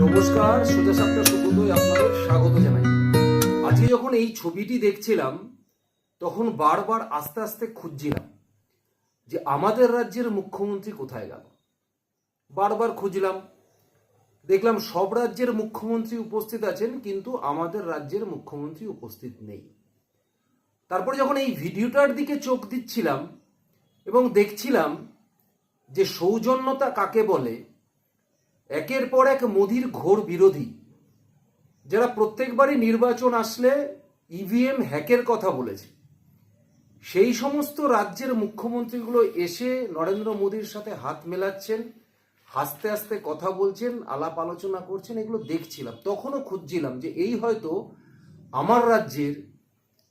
নমস্কার সোজা সাপটা সুবোধই আপনাদের স্বাগত জানাই। আজকে যখন এই ছবিটি দেখছিলাম, তখন বারবার আস্তে আস্তে খুঁজছিলাম যে আমাদের রাজ্যের মুখ্যমন্ত্রী কোথায় গেল। বারবার খুঁজলাম, দেখলাম সব রাজ্যের মুখ্যমন্ত্রী উপস্থিত আছেন, কিন্তু আমাদের রাজ্যের মুখ্যমন্ত্রী উপস্থিত নেই। তারপর যখন এই ভিডিওটার দিকে চোখ দিচ্ছিলাম এবং দেখছিলাম যে সৌজন্যতা কাকে বলে একের পর এক মোদির ঘোর বিরোধী। যারা প্রত্যেকবারই নির্বাচন আসলে ইভিএম হ্যাকের কথা বলেছে। সেই সমস্ত রাজ্যের মুখ্যমন্ত্রীগুলো এসে নরেন্দ্র মোদীর সাথে হাত মেলাচ্ছেন, হাসতে হাসতে কথা বলছেন, আলাপ আলোচনা করছেন, এগুলো দেখছিলাম, তখনও খুঁজছিলাম যে এই হয়তো আমার রাজ্যের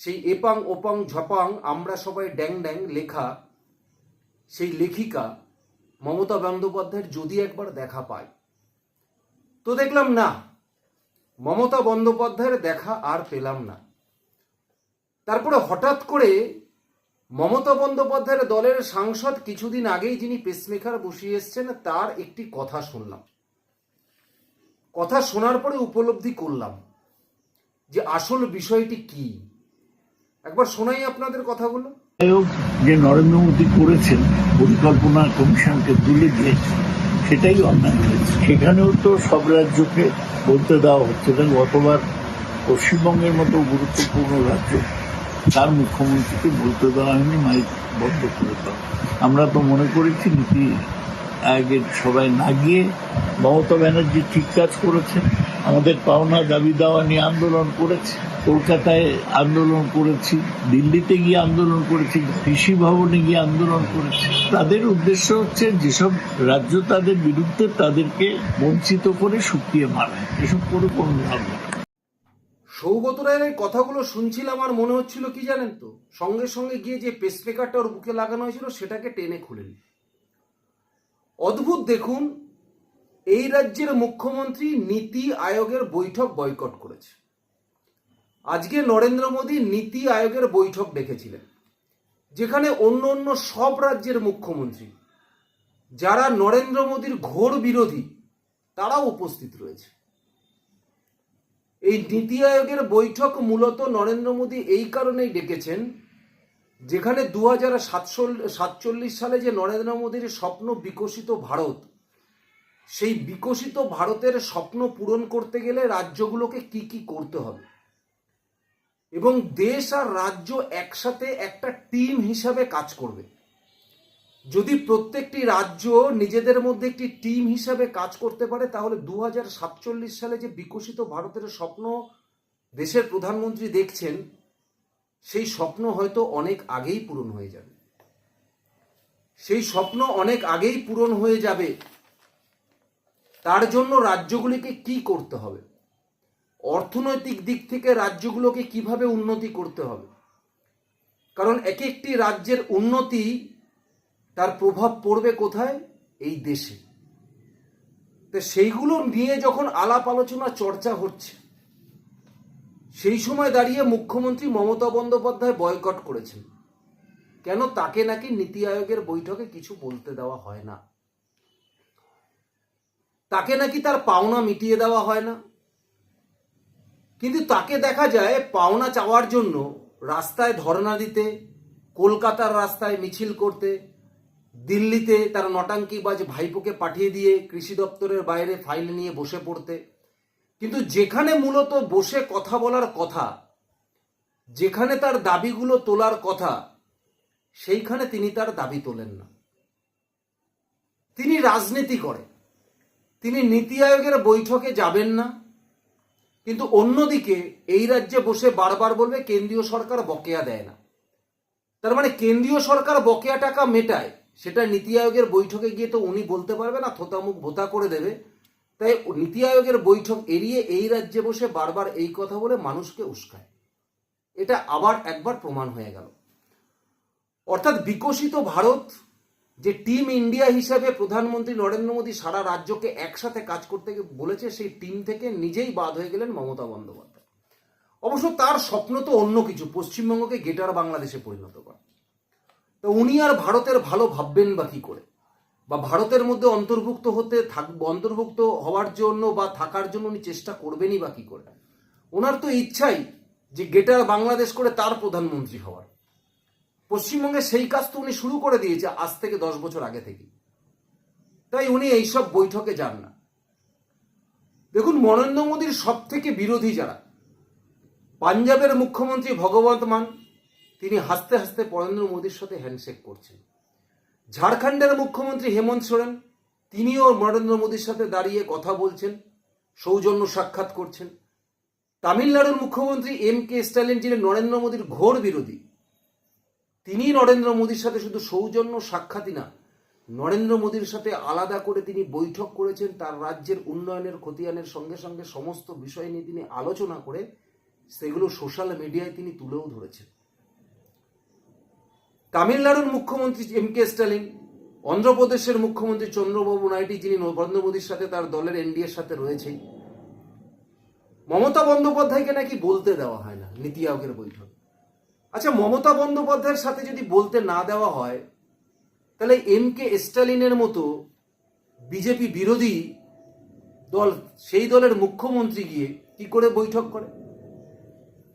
সেই এপাং ওপাং ঝপাং, আমরা সবাই ড্যাং ড্যাং লেখা, সেই লেখিকা মমতা বন্দ্যোপাধ্যায়ের যদি একবার দেখা পায়। তো দেখলাম না। মমতা বন্দ্যোপাধ্যায়ের দেখা আর পেলাম না। তারপরে হঠাৎ করে মমতা বন্দ্যোপাধ্যায়ের দলের সাংসদ কিছুদিন আগেই যিনি পেসমেকার বসিয়ে এসছেন, তার একটি কথা শুনলাম। কথা শোনার পরে উপলব্ধি করলাম যে আসল বিষয়টি কি। একবার শোনাই আপনাদের কথাগুলো। যে নরেন্দ্র মোদী করেছেন পরিকল্পনা কমিশনকে তুলে দিয়েছে সেটাই অন্যায় সেখানেও তো সব রাজ্যকে বলতে দেওয়া হচ্ছে। না গতবার পশ্চিমবঙ্গের মতো গুরুত্বপূর্ণ রাজ্য, তার মুখ্যমন্ত্রীকে বলতে দেওয়া হয়নি, মাইক বন্ধ করে দেওয়া আমরা তো মনে করেছি নীতি আয়োগের সবাই না গিয়ে মমতা ব্যানার্জি ঠিক কাজ করেছে আমাদের পাওনা দাবি দেওয়া নিয়ে আন্দোলন করেছে। কলকাতায় আন্দোলন করেছি, দিল্লিতে গিয়ে আন্দোলন করেছি, কৃষি ভবনে গিয়ে আন্দোলন করেছি। তাদের উদ্দেশ্য হচ্ছে যেসব রাজ্য তাদের বিরুদ্ধে তাদেরকে বঞ্চিত করে শুকিয়ে মারা। এসব করে কোনো লাভ সৌগত রায়ের কথাগুলো শুনছিলাম আর মনে হচ্ছিল কি জানেন তো? সঙ্গে সঙ্গে গিয়ে যে পেসমেকারটা ওর বুকে লাগানো হয়েছিল, সেটাকে টেনে খুলেন অদ্ভুত দেখুন, এই রাজ্যের মুখ্যমন্ত্রী নীতি আয়োগের বৈঠক বয়কট করেছে। আজকে নরেন্দ্র মোদী নীতি আয়োগের বৈঠক ডেকেছিলেন, যেখানে অন্য অন্য সব রাজ্যের মুখ্যমন্ত্রী, যারা নরেন্দ্র মোদীর ঘোর বিরোধী, তারাও উপস্থিত রয়েছে। এই নীতি আয়োগের বৈঠক মূলত নরেন্দ্র মোদী এই কারণেই ডেকেছেন, যেখানে দু হাজার সাতচল্লিশ সালে যে নরেন্দ্র মোদীর স্বপ্ন বিকশিত ভারত, সেই বিকশিত ভারতের স্বপ্ন পূরণ করতে গেলে রাজ্যগুলোকে কি কি করতে হবে? এবং দেশ আর রাজ্য একসাথে একটা টিম হিসাবে কাজ করবে। যদি প্রত্যেকটি রাজ্য নিজেদের মধ্যে একটি টিম হিসাবে কাজ করতে পারে, তাহলে দু হাজার সাতচল্লিশ সালে যে বিকশিত ভারতের স্বপ্ন দেশের প্রধানমন্ত্রী দেখছেন, সেই স্বপ্ন হয়তো অনেক আগেই পূরণ হয়ে যাবে। সেই স্বপ্ন অনেক আগেই পূরণ হয়ে যাবে। তার জন্য রাজ্যগুলিকে কি করতে হবে? অর্থনৈতিক দিক থেকে রাজ্যগুলোকে কীভাবে উন্নতি করতে হবে? কারণ এক একটি রাজ্যের উন্নতি তার প্রভাব পড়বে কোথায়? এই দেশে। তো সেইগুলো নিয়ে যখন আলাপ আলোচনা চর্চা হচ্ছে, সেই সময় দাঁড়িয়ে মুখ্যমন্ত্রী মমতা বন্দ্যোপাধ্যায় বয়কট করেছেন। কেন তাকে নাকি নীতি আয়োগের বৈঠকে কিছু বলতে দেওয়া হয় না? তাকে নাকি তার পাওনা মিটিয়ে দেওয়া হয় না? কিন্তু তাকে দেখা যায় পাওনা চাওয়ার জন্য রাস্তায় ধর্ণা দিতে, কলকাতার রাস্তায় মিছিল করতে, দিল্লিতে তার নটাঙ্কি বাজ ভাইপোকে পাঠিয়ে দিয়ে কৃষি দপ্তরের বাইরে ফাইল নিয়ে বসে পড়তে। কিন্তু যেখানে মূলত বসে কথা বলার কথা, যেখানে তার দাবিগুলো তোলার কথা, সেইখানে তিনি তার দাবি তোলেন না। তিনি রাজনীতি করে তিনি নীতি আয়োগের বৈঠকে যাবেন না। কিন্তু অন্যদিকে এই রাজ্যে বসে বারবার বলবে, কেন্দ্রীয় সরকার বকেয়া দেয় না। তার মানে কেন্দ্রীয় সরকার বকেয়া টাকা মেটায় সেটা নীতি আয়োগের বৈঠকে গিয়ে তো উনি বলতে পারবে না, থোতামুখ ভোতা করে দেবে। তাই নীতি আয়োগের বৈঠক এড়িয়ে এই রাজ্যে বসে বারবার এই কথা বলে মানুষকে উস্কায়। এটা আবার একবার প্রমাণ হয়ে গেল। অর্থাৎ বিকশিত ভারত যে টিম ইন্ডিয়া হিসাবে প্রধানমন্ত্রী নরেন্দ্র মোদী সারা রাজ্যকে একসাথে কাজ করতে বলেছে, সেই টিম থেকে নিজেই বাদ হয়ে গেলেন মমতা বন্দ্যোপাধ্যায়। অবশ্য তার স্বপ্ন তো অন্য কিছু, পশ্চিমবঙ্গকে গেটার বাংলাদেশে পরিণত করা। তো উনি আর ভারতের ভালো ভাববেন বা কি করে? বা ভারতের মধ্যে অন্তর্ভুক্ত হতে থাক, অন্তর্ভুক্ত হওয়ার জন্য বা থাকার জন্য উনি চেষ্টা করবেনই বা কি করে? ওনার তো ইচ্ছাই যে গেটার বাংলাদেশ করে তার প্রধানমন্ত্রী হওয়ার। পশ্চিমবঙ্গে সেই কাজ তো উনি শুরু করে দিয়েছে আজ থেকে দশ বছর আগে থেকে তাই উনি এইসব বৈঠকে যান না। দেখুন, নরেন্দ্র মোদীর সব থেকে বিরোধী যারা, পাঞ্জাবের মুখ্যমন্ত্রী ভগবন্ত মান, তিনি হাসতে হাসতে নরেন্দ্র মোদীর সাথে হ্যান্ডশেক করছেন। ঝাড়খণ্ডের মুখ্যমন্ত্রী হেমন্ত সোরেন, তিনিও নরেন্দ্র মোদীর সাথে দাঁড়িয়ে কথা বলছেন, সৌজন্য সাক্ষাৎ করছেন। তামিলনাড়ুর মুখ্যমন্ত্রী এম কে স্ট্যালিন, যিনি নরেন্দ্র মোদীর ঘোর বিরোধী তিনি নরেন্দ্র মোদীর সাথে শুধু সৌজন্য সাক্ষাৎই না, নরেন্দ্র মোদীর সাথে আলাদা করে তিনি বৈঠক করেছেন তার রাজ্যের উন্নয়নের খতিয়ানের সঙ্গে সঙ্গে সমস্ত বিষয় নিয়ে তিনি আলোচনা করে সেগুলো সোশ্যাল মিডিয়ায় তিনি তুলেও ধরেছেন। তামিলনাড়ুর মুখ্যমন্ত্রী এম কে স্ট্যালিন, অন্ধ্রপ্রদেশের মুখ্যমন্ত্রী চন্দ্রবাবু নাইডু, যিনি নরেন্দ্র মোদীর সাথে তার দলের এনডিএর সাথে রয়েছে মমতা বন্দ্যোপাধ্যায়কে নাকি বলতে দেওয়া হয় না, নীতি আয়োগের বৈঠক। আচ্ছা মমতা বন্দ্যোপাধ্যায়ের সাথে যদি বলতে না দেওয়া হয়, তাহলে এম কে স্ট্যালিনের মতো বিজেপি বিরোধী দল, সেই দলের মুখ্যমন্ত্রী গিয়ে কি করে বৈঠক করে?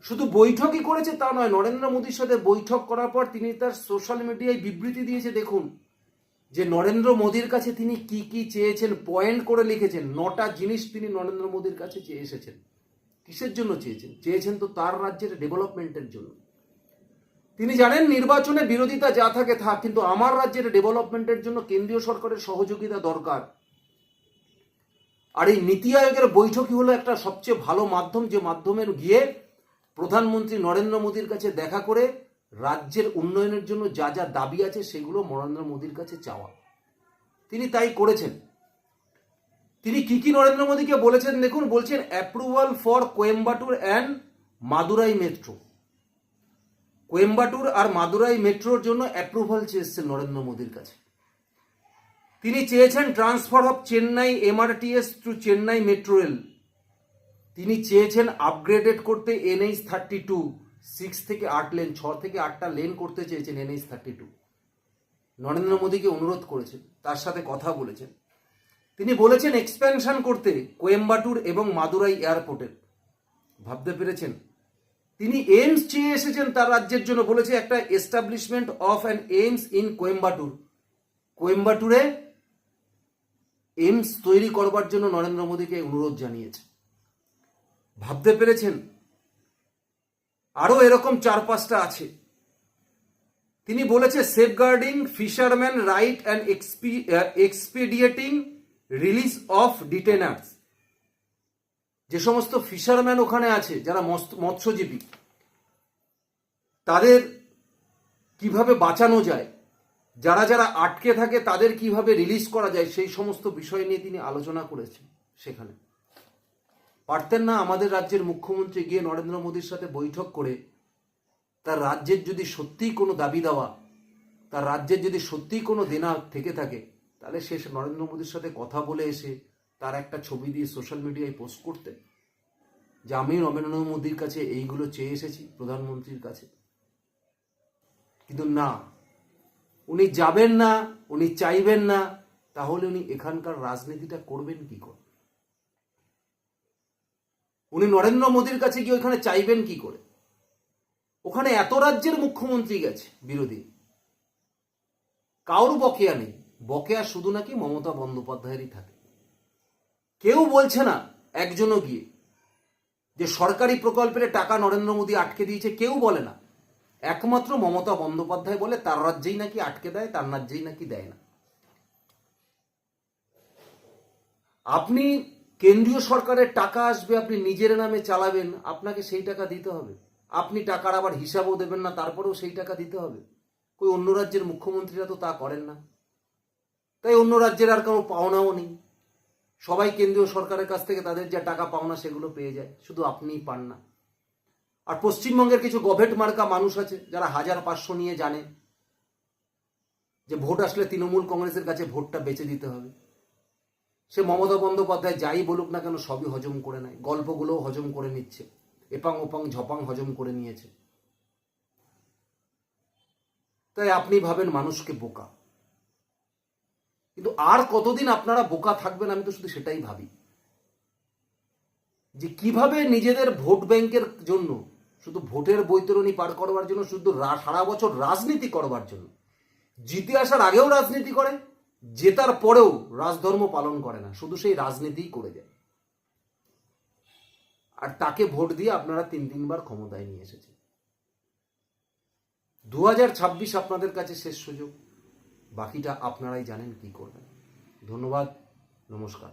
শুধু বৈঠকই করেছে তা নয়, নরেন্দ্র মোদীর সাথে বৈঠক করার পর তিনি তার সোশ্যাল মিডিয়ায় বিবৃতি দিয়েছে, দেখুন, যে নরেন্দ্র মোদীর কাছে তিনি কি কি চেয়েছেন, পয়েন্ট করে লিখেছেন, নটা জিনিস তিনি নরেন্দ্র মোদীর কাছে চেয়ে এসেছেন। কিসের জন্য চেয়েছেন? চেয়েছেন তো তার রাজ্যের ডেভেলপমেন্টের জন্য। তিনি জানেন নির্বাচনে বিরোধিতা যা থাকে থাক কিন্তু আমার রাজ্যের ডেভেলপমেন্টের জন্য কেন্দ্রীয় সরকারের সহযোগিতা দরকার। আর এই নীতি আয়োগের বৈঠকই হলো একটা সবচেয়ে ভালো মাধ্যম, যে মাধ্যমের গিয়ে প্রধানমন্ত্রী নরেন্দ্র মোদীর কাছে দেখা করে রাজ্যের উন্নয়নের জন্য যা যা দাবি আছে সেগুলো নরেন্দ্র মোদীর কাছে চাওয়া। তিনি তাই করেছেন। তিনি কি কি নরেন্দ্র মোদীকে বলেছেন দেখুন, বলছেন approval for Coimbatore and Madurai metro Coimbatore আর মাদুরাই মেট্রোর জন্য অ্যাপ্রুভাল চেয়েছেন নরেন্দ্র মোদীর কাছে। তিনি চেয়েছেন transfer of Chennai MRTS to Chennai metro rail তিনি চেয়েছেন আপগ্রেডেড করতে এনএইচ থার্টি টু সিক্স থেকে আট লেন ছ থেকে আটটা লেন করতে চেয়েছেন এনএইচ থার্টি টু নরেন্দ্র মোদীকে অনুরোধ করেছেন, তার সাথে কথা বলেছেন। তিনি বলেছেন এক্সপ্যানশন করতে কোয়েম্বাটুর এবং মাদুরাই এয়ারপোর্টের ভাবতে পেরেছেন? তিনি এইমস চেয়ে এসেছেন তার রাজ্যের জন্য বলেছে একটা establishment of an AIIMS in Coimbatore. কোয়েম্বাটুরে AIIMS তৈরি করবার জন্য নরেন্দ্র মোদীকে অনুরোধ জানিয়েছে। ভাবতে পেরেছেন? আরও এরকম চার পাঁচটা আছে। তিনি বলেছে safeguarding fisherman right and exp expediting release of detainers যে সমস্ত ফিশারম্যান ওখানে আছে, যারা মৎস- মৎস্যজীবী, তাদের কীভাবে বাঁচানো যায়, যারা যারা আটকে থাকে তাদের কীভাবে রিলিজ করা যায়, সেই সমস্ত বিষয় নিয়ে তিনি আলোচনা করেছেন সেখানে। পারতেন না আমাদের রাজ্যের মুখ্যমন্ত্রী গিয়ে নরেন্দ্র মোদীর সাথে বৈঠক করে, তার রাজ্যের যদি সত্যিই কোনো দাবি দেওয়া, তার রাজ্যের যদি সত্যিই কোনো দেনা থেকে থাকে, তাহলে সে নরেন্দ্র মোদীর সাথে কথা বলে এসে তার একটা ছবি দিয়ে সোশ্যাল মিডিয়ায় পোস্ট করতে, যে আমি নরেন্দ্র মোদীর কাছে এইগুলো চেয়ে এসেছি, প্রধানমন্ত্রীর কাছে। কিন্তু না, উনি যাবেন না, উনি চাইবেন না, তাহলে উনি এখানকার রাজনীতিটা করবেন কি করে? উনি নরেন্দ্র মোদীর কাছে গিয়ে ওইখানে চাইবেন কি করে? ওখানে এত রাজ্যের মুখ্যমন্ত্রী গেছে বিরোধী। কারোর বকেয়া নেই। বকেয়া শুধু নাকি মমতা বন্দ্যোপাধ্যায়েরই থাকে। কেউ বলছে না, একজনও গিয়ে, যে সরকারি প্রকল্পের টাকা নরেন্দ্র মোদী আটকে দিয়েছে, কেউ বলে না। একমাত্র মমতা বন্দ্যোপাধ্যায় বলে তার রাজ্যেই নাকি আটকে দেয়, তার রাজ্যেই নাকি দেয় না। আপনি কেন্দ্রীয় সরকারের টাকা আসবে, আপনি নিজের নামে চালাবেন, আপনাকে সেই টাকা দিতে হবে। আপনি টাকার আবার হিসাবও দেবেন না, তারপরেও সেই টাকা দিতে হবে। কই অন্য রাজ্যের মুখ্যমন্ত্রীরা তো তা করেন না। তাই অন্য রাজ্যের আর কোনো পাওনাও নেই। সবাই কেন্দ্রীয় সরকারের কাছ থেকে তাদের যা টাকা পাওনা সেগুলো পেয়ে যায়, শুধু আপনিই পান না। আর পশ্চিমবঙ্গের কিছু গভেট মার্কা মানুষ আছে, যারা হাজার পাঁচশো নিয়ে জানে যে ভোট আসলে তৃণমূল কংগ্রেসের কাছে ভোটটা বেঁচে দিতে হবে। সে মমতা বন্দ্যোপাধ্যায় যাই বলুক না কেন সবই হজম করে নেয়, গল্পগুলোও হজম করে নিচ্ছে, এপাং ওপাং ঝপাং হজম করে নিয়েছে। তাই আপনি ভাবেন মানুষকে বোকা। কিন্তু আর কতদিন আপনারা বোকা থাকবেন আমি তো শুধু সেটাই ভাবি। যে কীভাবে নিজেদের ভোট ব্যাংকের জন্য, শুধু ভোটের বৈতরণী পার করবার জন্য, শুধু সারা বছর রাজনীতি করবার জন্য, জিতে আসার আগেও রাজনীতি করে, জেতার পরেও রাজধর্ম পালন করে না, শুধু সেই রাজনীতিই করে যায়। আর তাকে ভোট দিয়ে আপনারা তিন, তিনবার ক্ষমতায় নিয়ে এসেছেন। দু ছাব্বিশ আপনাদের কাছে শেষ সুযোগ। বাকিটা আপনারাই জানেন কি করবেন। ধন্যবাদ নমস্কার।